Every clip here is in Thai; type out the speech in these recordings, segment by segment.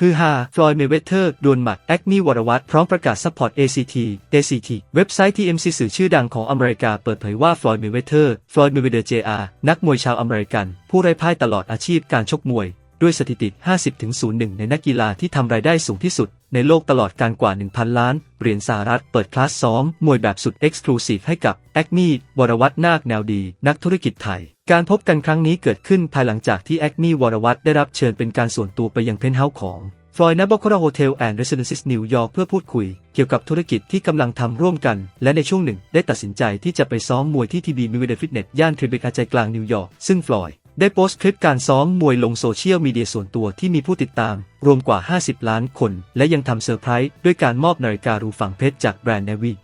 ฮือฮาฟลอยเมเวเทอร์ ดวลหมัด แอคมีวรวัตพร้อมประกาศซัพพอร์ต ACT ACT เว็บไซต์ TMC สื่อชื่อดังของอเมริกาเปิดเผยว่าฟลอยเมเวเทอร์ ฟลอยเมเวเดอร์ JR นักมวยชาวอเมริกัน ผู้ไร้พ่ายตลอดอาชีพการชกมวย ด้วยสถิติ 50-01 ในนักกีฬาที่ทำรายได้สูงที่สุด ในโลกตลอดการกว่า 1,000 ล้าน เหรียญสหรัฐ เปิดคลาสซ้อมมวยแบบสุดเอ็กซ์คลูซีฟให้กับแอคมีวรวัตนาคแนวดี นักธุรกิจไทย การพบกันครั้งนี้เกิดขึ้นภายหลังจากที่แอคมี่วรวัตได้รับเชิญเป็นการส่วนตัวไปยังเพนท์เฮาส์ของฟลอยนับบคราโฮเทลแอนด์เรส i เดนซิสนิวยอร์กเพื่อพูดคุย เกี่ยวกับธุรกิจที่กำลังทำร่วมกัน และในช่วงหนึ่ง ได้ตัดสินใจที่จะไปซ้อมมวยที่ทีบีมิวเดฟิตเนสย่านทริบิกาใจกลางนิวยอร์กซึ่งฟลอยด์ได้โพสต์คลิปการซ้อมมวยลงโซเชียลมีเดียส่วนตัวที่มีผู้ติดตาม รวมกว่า 50 ล้านคน และยังทำเซอร์ไพรส์ด้วยการมอบนาฬิการูฝังเพชรจากแบรนด์เนวี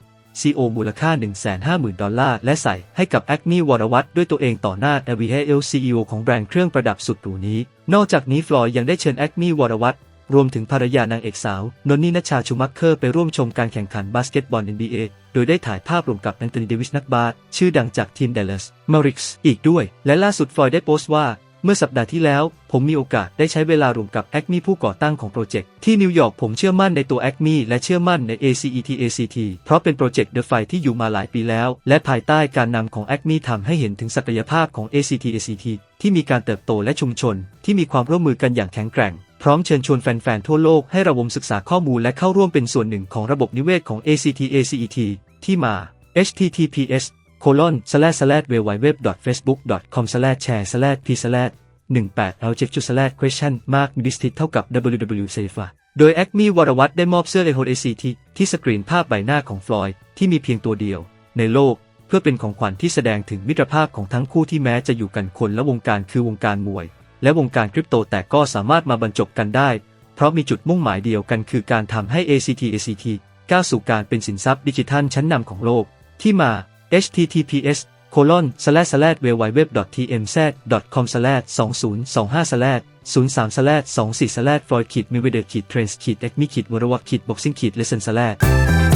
ซีโอมูลค่า 150,000 ดอลลาร์ และใส่ให้กับแอคนีวรวัตด้วยตัวเองต่อหน้าเอวีเฮลซีอของแบรนด์เครื่องประดับสุดหรูนี้ นอกจากนี้ฟลอยยังได้เชิญแอคนีวรวัตรวมถึงภรรยานางเอกสาว นนนี่นัชชาชูมักเคอร์ไปร่วมชมการแข่งขันบาสเกตบอล NBA โดยได้ถ่ายภาพรวมกับแอนโทนีเดวิสนักบาสชื่อดังจากทีมเดลัสมาริกส์อีกด้วย และล่าสุดฟลอยได้โพสต์ว่า เมื่อสัปดาห์ที่แล้ว ผมมีโอกาสได้ใช้เวลารวมกับแอคมีผู้ก่อตั้งของโปรเจกต์ที่นิวยอร์กผมเชื่อมั่นในตัวแอคมีและเชื่อมั่นใน ACET ACT เพราะเป็นโปรเจกต์เดอะไฟที่อยู่มาหลายปีแล้ว และภายใต้การนำของแอคมีทำให้เห็นถึงศักยภาพของ ACT ACT ที่มีการเติบโตและชุมชน ที่มีความร่วมมือกันอย่างแข็งแกร่งพร้อมเชิญชวนแฟน ๆ ทั่วโลกให้ระวมศึกษาข้อมูลและเข้าร่วมเป็นส่วนหนึ่งของระบบนิเวศของ ACT ACET ที่มา https colon slash slash w w w facebook com slash share slash p slash 18 l 7 slash question mark m i s t i เท่ากับ www s a f a โดยแอคมีวรวัตรได้มอบเสื้อเลโฮเอซีที่ที่สกรีนภาพใบหน้าของฟลอยด์ที่มีเพียงตัวเดียว ในโลก เพื่อเป็นของขวัญที่แสดงถึงมิตรภาพของทั้งคู่ที่แม้จะอยู่กันคนและวงการคือวงการมวย และวงการคริปโตแต่ก็สามารถมาบรรจบกันได้ เพราะมีจุดมุ่งหมายเดียวกันคือการทำให้ ACT ACT ก้าวสู่การเป็นสินทรัพย์ดิจิทัลชั้นนำของโลก ที่มา https colon slash slash www tmz com slash 2025 slash 03 slash 24 slash floyd ขีด m i w e d e r ขีด trends ขีด acme ขีด w o r w a ขีด boxing ขีด lesson slash